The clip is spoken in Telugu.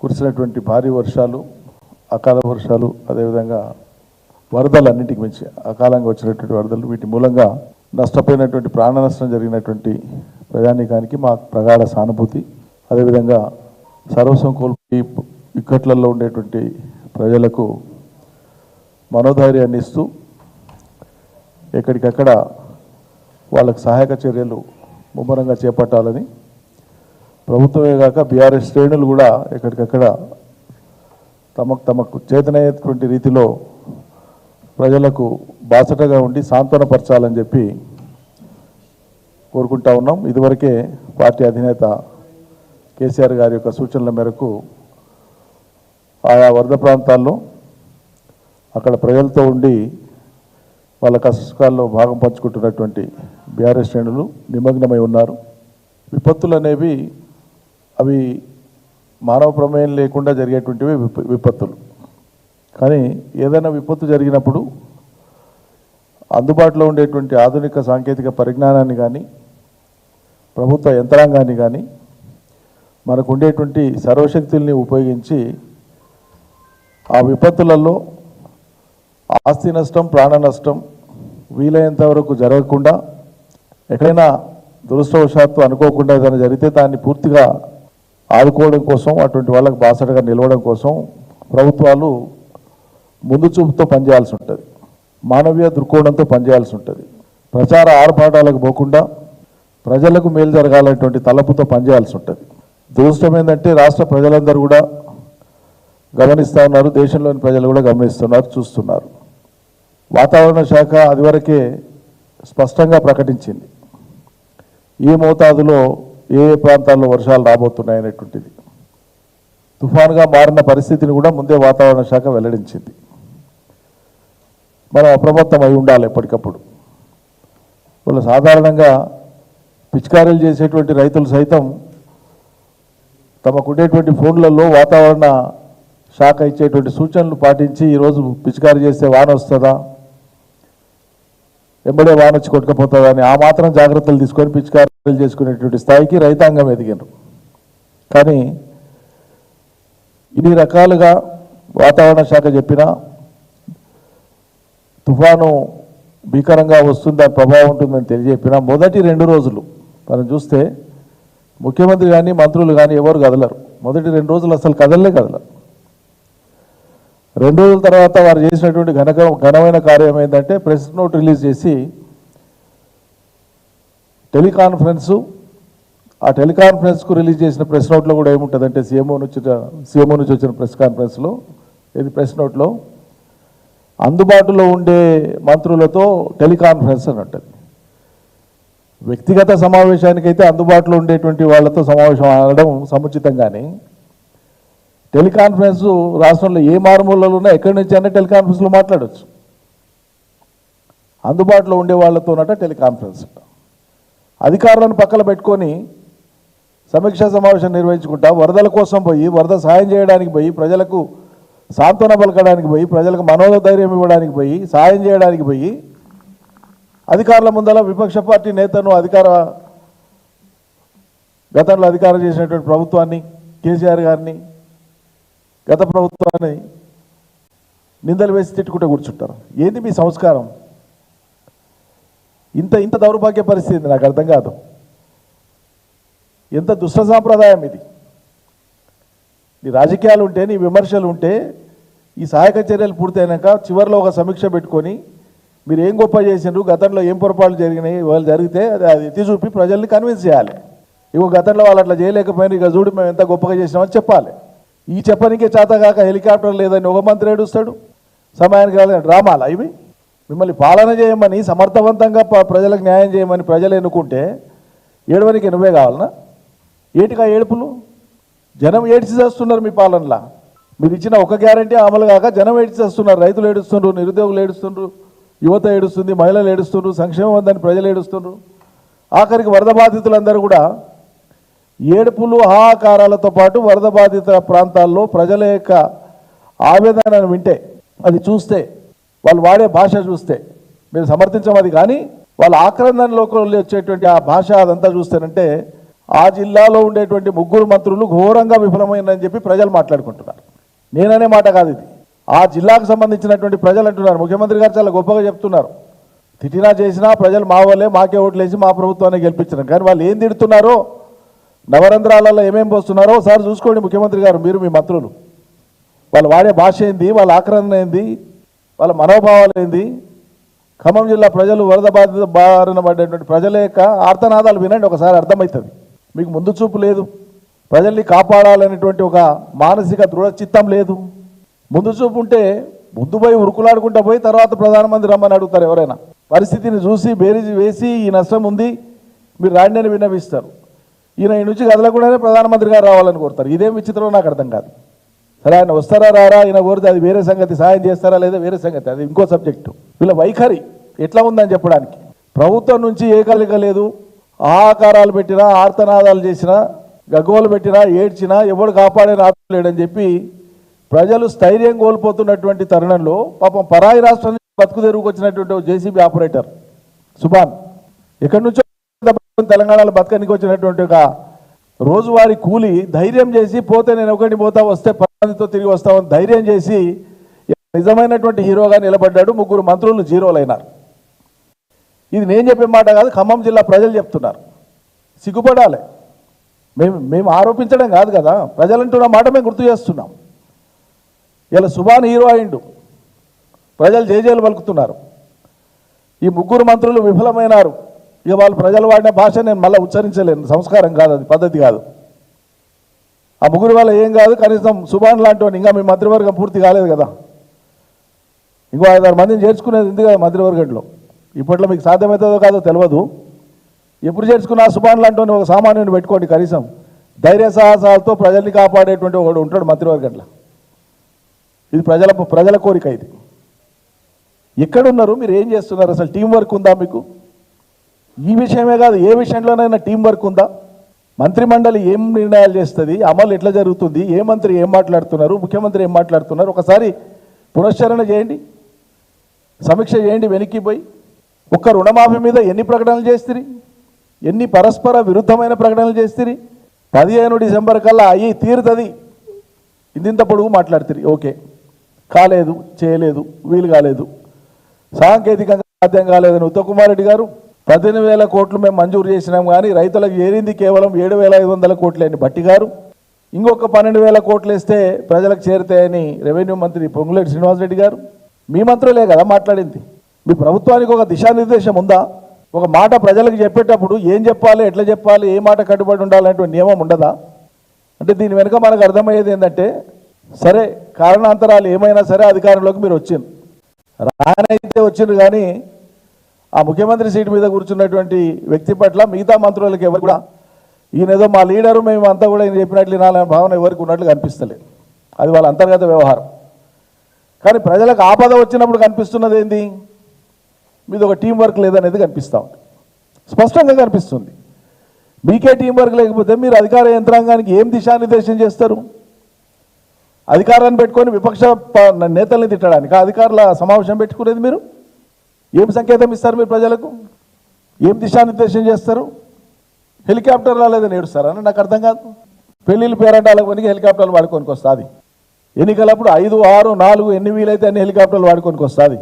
కురిసినటువంటి భారీ వర్షాలు అకాల వర్షాలు అదేవిధంగా వరదలు అన్నింటికి మించి అకాలంగా వచ్చినటువంటి వరదలు వీటి మూలంగా నష్టపోయినటువంటి ప్రాణ నష్టం జరిగినటువంటి ప్రజానీకానికి మా ప్రగాఢ సానుభూతి. అదేవిధంగా సర్వస్వం కోల్పోయి ఇక్కట్లలో ఉండేటువంటి ప్రజలకు మనోధైర్యాన్ని ఇస్తూ ఎక్కడికక్కడ వాళ్ళకు సహాయక చర్యలు ముమ్మరంగా చేపట్టాలని ప్రభుత్వమే కాక బీఆర్ఎస్ శ్రేణులు కూడా ఎక్కడికక్కడ తమకు తమకు చేతనయ్యేటువంటి రీతిలో ప్రజలకు బాసటగా ఉండి సాంత్వనపరచాలని చెప్పి కోరుకుంటా ఉన్నాం. ఇదివరకే పార్టీ అధినేత కేసీఆర్ గారి యొక్క సూచనల మేరకు ఆయా వరద ప్రాంతాల్లో అక్కడ ప్రజలతో ఉండి వాళ్ళ కష్టాల్లో భాగం పంచుకుంటున్నటువంటి బీఆర్ఎస్ శ్రేణులు నిమగ్నమై ఉన్నారు. విపత్తులు అనేవి అవి మానవ ప్రమేయం లేకుండా జరిగేటువంటివి విప విపత్తులు. కానీ ఏదైనా విపత్తు జరిగినప్పుడు అందుబాటులో ఉండేటువంటి ఆధునిక సాంకేతిక పరిజ్ఞానాన్ని కానీ ప్రభుత్వ యంత్రాంగాన్ని కానీ మనకు ఉండేటువంటి సర్వశక్తుల్ని ఉపయోగించి ఆ విపత్తులలో ఆస్తి నష్టం ప్రాణ నష్టం వీలైనంత వరకు జరగకుండా ఎక్కడైనా దురదృష్టవశాత్తు అనుకోకుండా ఏదైనా జరిగితే దాన్ని పూర్తిగా ఆదుకోవడం కోసం అటువంటి వాళ్ళకి బాసటగా నిలవడం కోసం ప్రభుత్వాలు ముందు చూపుతో పనిచేయాల్సి ఉంటుంది. మానవీయ దృక్కోణంతో పనిచేయాల్సి ఉంటుంది. ప్రచార ఆర్భాటాలకు పోకుండా ప్రజలకు మేలు జరగాలనేటువంటి తలపుతో పనిచేయాల్సి ఉంటుంది. దురదృష్టం ఏంటంటే రాష్ట్ర ప్రజలందరూ కూడా గమనిస్తూ ఉన్నారు దేశంలోని ప్రజలు కూడా గమనిస్తున్నారు చూస్తున్నారు. వాతావరణ శాఖ అదివరకే స్పష్టంగా ప్రకటించింది. ఈ మోతాదులో ఏ ఏ ప్రాంతాల్లో వర్షాలు రాబోతున్నాయి అనేటువంటిది. తుఫాన్గా మారిన పరిస్థితిని కూడా ముందే వాతావరణ శాఖ వెల్లడించింది. మనం అప్రమత్తం అయి ఉండాలి ఎప్పటికప్పుడు. వాళ్ళు సాధారణంగా పిచికారీలు చేసేటువంటి రైతులు సైతం తమకుండేటువంటి ఫోన్లలో వాతావరణ శాఖ ఇచ్చేటువంటి సూచనలు పాటించి ఈరోజు పిచికారీ చేస్తే వాన వస్తుందా? ఎంబడే వాన వచ్చి ఆ మాత్రం జాగ్రత్తలు తీసుకొని పిచికారీలు చేసుకునేటువంటి స్థాయికి రైతాంగం ఎదిగినారు కానీ ఇన్ని రకాలుగా వాతావరణ శాఖ చెప్పినా తుఫాను భీకరంగా వస్తుంది దాని ప్రభావం ఉంటుందని తెలియజెప్పిన మొదటి రెండు రోజులు మనం చూస్తే ముఖ్యమంత్రి కానీ మంత్రులు కానీ ఎవరు కదలరు. మొదటి రెండు రోజులు అసలు కదలలే కదలరు. రెండు రోజుల తర్వాత వారు చేసినటువంటి ఘనక ఘనమైన కార్యం ఏంటంటే ప్రెస్ నోట్ రిలీజ్ చేసి టెలికాన్ఫరెన్సు ఆ టెలికాన్ఫరెన్స్కు రిలీజ్ చేసిన ప్రెస్ నోట్లో కూడా ఏముంటుందంటే సీఎంఓ నుంచి సీఎంఓ నుంచి వచ్చిన ప్రెస్ కాన్ఫరెన్స్లో ఇది ప్రెస్ నోట్లో అందుబాటులో ఉండే మంత్రులతో టెలికాన్ఫరెన్స్ అని ఉంటుంది వ్యక్తిగత సమావేశానికైతే అందుబాటులో ఉండేటువంటి వాళ్ళతో సమావేశం అనడం సముచితం కానీ టెలికాన్ఫరెన్స్ రాష్ట్రంలో ఏ మారుమూలలో ఉన్నా ఎక్కడి నుంచి అయినా టెలికాన్ఫరెన్స్లో మాట్లాడవచ్చు అందుబాటులో ఉండే వాళ్ళతోనట టెలికాన్ఫరెన్స్. అధికారులను పక్కన పెట్టుకొని సమీక్షా సమావేశం నిర్వహించుకుంటా. వరదల కోసం పోయి వరద సాయం చేయడానికి పోయి ప్రజలకు సాంత్వన పలకడానికి పోయి ప్రజలకు మనోధైర్యం ఇవ్వడానికి పోయి సాయం చేయడానికి పోయి అధికారుల ముందల విపక్ష పార్టీ నేతను అధికార గతంలో అధికారం చేసినటువంటి ప్రభుత్వాన్ని కేసీఆర్ గారిని గత ప్రభుత్వాన్ని నిందలు వేసి తిట్టుకుంటూ కూర్చుంటారు. ఏంది మీ సంస్కారం? ఇంత ఇంత దౌర్భాగ్య పరిస్థితి నాకు అర్థం కాదు. ఎంత దుష్ట సాంప్రదాయం ఇది. నీ రాజకీయాలు ఉంటే నీ విమర్శలు ఉంటే ఈ సహాయక చర్యలు పూర్తయినాక చివరిలో ఒక సమీక్ష పెట్టుకొని మీరు ఏం గొప్ప చేసిండ్రు గతంలో ఏం పొరపాట్లు జరిగినాయి వాళ్ళు జరిగితే అది అది ఎత్తి చూపి ప్రజల్ని కన్విన్స్ చేయాలి. ఇగో గతంలో వాళ్ళు అట్లా చేయలేకపోయినా ఇక చూడు మేము ఎంత గొప్పగా చేసినామని చెప్పాలి. ఈ చెప్పనికే చేతగాక హెలికాప్టర్ లేదని ఒక మంత్రి ఏడుస్తాడు. సమయానికి రాలేదని డ్రామాలు ఇవి? మిమ్మల్ని పాలన చేయమని సమర్థవంతంగా ప్రజలకు న్యాయం చేయమని ప్రజలు ఎన్నుకుంటే ఏడవనికి నువ్వే కావాలనా? ఏటికా ఏడుపులు? జనం ఏడ్చి చేస్తున్నారు మీ పాలనలా. మీరు ఇచ్చిన ఒక గ్యారంటీ అమలు కాక జనం ఏడ్చి రైతులు ఏడుస్తుండ్రు నిరుద్యోగులు ఏడుస్తుండ్రు యువత ఏడుస్తుంది మహిళలు ఏడుస్తుండ్రు సంక్షేమం ఉందని ప్రజలు ఏడుస్తుండ్రు. ఆఖరికి వరద బాధితులందరూ కూడా ఏడుపులు హాహాకారాలతో పాటు వరద బాధిత ప్రాంతాల్లో ప్రజల యొక్క ఆవేదనను వింటే అది చూస్తే వాళ్ళు వాడే భాష చూస్తే మీరు సమర్థించమది కానీ వాళ్ళ ఆక్రందనలోకి వచ్చేటువంటి ఆ భాష అదంతా చూస్తేనంటే ఆ జిల్లాలో ఉండేటువంటి ముగ్గురు మంత్రులు ఘోరంగా విఫలమైందని చెప్పి ప్రజలు మాట్లాడుకుంటున్నారు. నేననే మాట కాదు ఇది. ఆ జిల్లాకు సంబంధించినటువంటి ప్రజలు అంటున్నారు. ముఖ్యమంత్రి గారు చాలా గొప్పగా చెప్తున్నారు. తిట్టినా చేసినా ప్రజలు మా వాళ్ళే మాకే ఓట్లేసి మా ప్రభుత్వాన్ని గెలిపించడం. కానీ వాళ్ళు ఏం తిడుతున్నారో నవరంధ్రాలలో ఏమేమి పోస్తున్నారో ఒకసారి చూసుకోండి ముఖ్యమంత్రి గారు మీరు మీ మంత్రులు. వాళ్ళు వాడే భాష ఏంది? వాళ్ళ ఆక్రమణ ఏంది? వాళ్ళ మనోభావాలు ఏంది? ఖమ్మం జిల్లా ప్రజలు వరద బాధిత బారిన పడేటువంటి ప్రజల యొక్క ఆర్తనాదాలు వినండి ఒకసారి అర్థమవుతుంది. మీకు ముందు చూపు లేదు. ప్రజల్ని కాపాడాలనేటువంటి ఒక మానసిక దృఢ చిత్తం లేదు. ముందు చూపు ఉంటే ముందు పోయి ఉరుకులాడుకుంటా పోయి తర్వాత ప్రధానమంత్రి రమ్మని అడుగుతారు ఎవరైనా. పరిస్థితిని చూసి బేరీజు వేసి ఈ నష్టం ఉంది మీరు రాండి అని విన్నవిస్తారు. ఈయన ఈ నుంచి కదలకుండానే ప్రధానమంత్రి గారు రావాలని కోరుతారు. ఇదేం విచిత్రం నాకు అర్థం కాదు. సరే ఆయన వస్తారా రారా ఈయన కోరితే అది వేరే సంగతి సాయం చేస్తారా లేదా వేరే సంగతి అది ఇంకో సబ్జెక్టు వీళ్ళ వైఖరి ఎట్లా ఉందని చెప్పడానికి. ప్రభుత్వం నుంచి ఏ కలిక లేదు. ఆకారాలు పెట్టినా ఆర్తనాదాలు చేసినా గగ్గోలు పెట్టినా ఏడ్చినా ఎవడు కాపాడే లేడని చెప్పి ప్రజలు స్థైర్యం కోల్పోతున్నటువంటి తరుణంలో పాపం పరాయి రాష్ట్రం నుంచి బతుకు తెరుగుకొచ్చినటువంటి జేసీబీ ఆపరేటర్ సుభాన్. ఎక్కడి నుంచో తెలంగాణలో బతకనికి వచ్చినటువంటి ఒక రోజువారి కూలి ధైర్యం చేసి పోతే నేను ఒకటి పోతా వస్తే పదితో తిరిగి వస్తామని ధైర్యం చేసి నిజమైనటువంటి హీరోగా నిలబడ్డాడు ముగ్గురు మంత్రులు జీరోలైనారు. ఇది నేను చెప్పే మాట కాదు ఖమ్మం జిల్లా ప్రజలు చెప్తున్నారు. సిగ్గుపడాలి. మేము మేము ఆరోపించడం కాదు కదా ప్రజలంటున్న మాట మేము గుర్తు చేస్తున్నాం. ఇలా సుభాన్ హీరో అయిండు. ప్రజలు జేజేలు పలుకుతున్నారు. ఈ ముగ్గురు మంత్రులు విఫలమైనారు. ఇక వాళ్ళు ప్రజలు వాడిన భాష నేను మళ్ళీ ఉచ్చరించలేను. సంస్కారం కాదు అది పద్ధతి కాదు. ఆ ముగ్గురు వల్ల ఏం కాదు కనీసం సుభాన్ లాంటి ఇంకా మీ మంత్రివర్గం పూర్తి కాలేదు కదా. ఇంకో ఐదారు మందిని చేర్చుకునేది ఉంది కదా మంత్రివర్గంలో. ఇప్పట్లో మీకు సాధ్యమవుతుందో కాదో తెలియదు ఎప్పుడు చేర్చుకున్నా సుభాన్ లాంటి ఒక సామాన్యుని పెట్టుకోండి కనీసం. ధైర్య సాహసాలతో ప్రజల్ని కాపాడేటువంటి ఒకడు ఉంటాడు మంత్రివర్గంలో. ఇది ప్రజల ప్రజల కోరిక ఇది. ఎక్కడున్నారు? మీరు ఏం చేస్తున్నారు? అసలు టీం వర్క్ ఉందా మీకు? ఈ విషయమే కాదు ఏ విషయంలోనైనా టీం వర్క్ ఉందా? మంత్రిమండలి ఏం నిర్ణయాలు చేస్తుంది? అమలు ఎట్లా జరుగుతుంది? ఏ మంత్రి ఏం మాట్లాడుతున్నారు? ముఖ్యమంత్రి ఏం మాట్లాడుతున్నారు? ఒకసారి పునశ్చరణ చేయండి. సమీక్ష చేయండి వెనక్కి పోయి. ఒక్క రుణమాఫీ మీద ఎన్ని ప్రకటనలు చేస్తుంది ఎన్ని పరస్పర విరుద్ధమైన ప్రకటనలు చేస్తుంది పదిహేను డిసెంబర్ కల్లా అయ్యి తీరుతుంది. ఇంత పొడుగు మాట్లాడుతుంది ఓకే. కాలేదు చేయలేదు వీలు కాలేదు. సాంకేతికంగా సాధ్యం కాలేదని ఉత్తమ్ రెడ్డి గారు పద్దెనిమిది వేల కోట్లు మేము మంజూరు చేసినాం కానీ రైతులకు ఏరింది కేవలం ఏడు వేల ఐదు వందల కోట్లు అని బట్టి గారు. ఇంకొక పన్నెండు వేల కోట్లు వేస్తే ప్రజలకు చేరుతాయని రెవెన్యూ మంత్రి పొంగులేటి శ్రీనివాసరెడ్డి గారు. మీ మంత్రులే కదా మాట్లాడింది. మీ ప్రభుత్వానికి ఒక దిశానిర్దేశం ఉందా? ఒక మాట ప్రజలకు చెప్పేటప్పుడు ఏం చెప్పాలి ఎట్లా చెప్పాలి ఏ మాట కట్టుబడి ఉండాలనేటువంటి నియమం ఉండదా? అంటే దీని వెనుక మనకు అర్థమయ్యేది ఏంటంటే సరే కారణాంతరాలు ఏమైనా సరే అధికారంలోకి మీరు వచ్చింది రానైతే వచ్చిండ్రు కానీ ఆ ముఖ్యమంత్రి సీటు మీద కూర్చున్నటువంటి వ్యక్తి పట్ల మిగతా మంత్రులకు ఎవరు కూడా ఈయన ఏదో మా లీడరు మేము అంతా కూడా ఈయన చెప్పినట్లు వినాలనే భావన ఎవరికి ఉన్నట్లు కనిపిస్తలేదు. అది వాళ్ళ అంతర్గత వ్యవహారం. కానీ ప్రజలకు ఆపద వచ్చినప్పుడు కనిపిస్తున్నది ఏంది? మీద ఒక టీం వర్క్ లేదనేది కనిపిస్తూ ఉంది. స్పష్టంగా కనిపిస్తుంది. మీకే టీం వర్క్ లేకపోతే మీరు అధికార యంత్రాంగానికి ఏం దిశానిర్దేశం చేస్తారు? అధికారాన్ని పెట్టుకొని విపక్ష ప- నేతల్ని తిట్టడానికి ఆ అధికారుల సమావేశం పెట్టుకునేది మీరు? ఏం సంకేతం ఇస్తారు మీరు ప్రజలకు? ఏం దిశానిర్దేశం చేస్తారు? హెలికాప్టర్ రాలేదని ఏడుస్తారా? నాకు అర్థం కాదు. పెళ్ళిళ్ళు పేరంటాలకు పనికి హెలికాప్టర్లు వాడుకొని వస్తుంది ఎన్నికలప్పుడు ఐదు ఆరు నాలుగు ఎన్ని వీలైతే అన్ని హెలికాప్టర్లు వాడుకొని వస్తుంది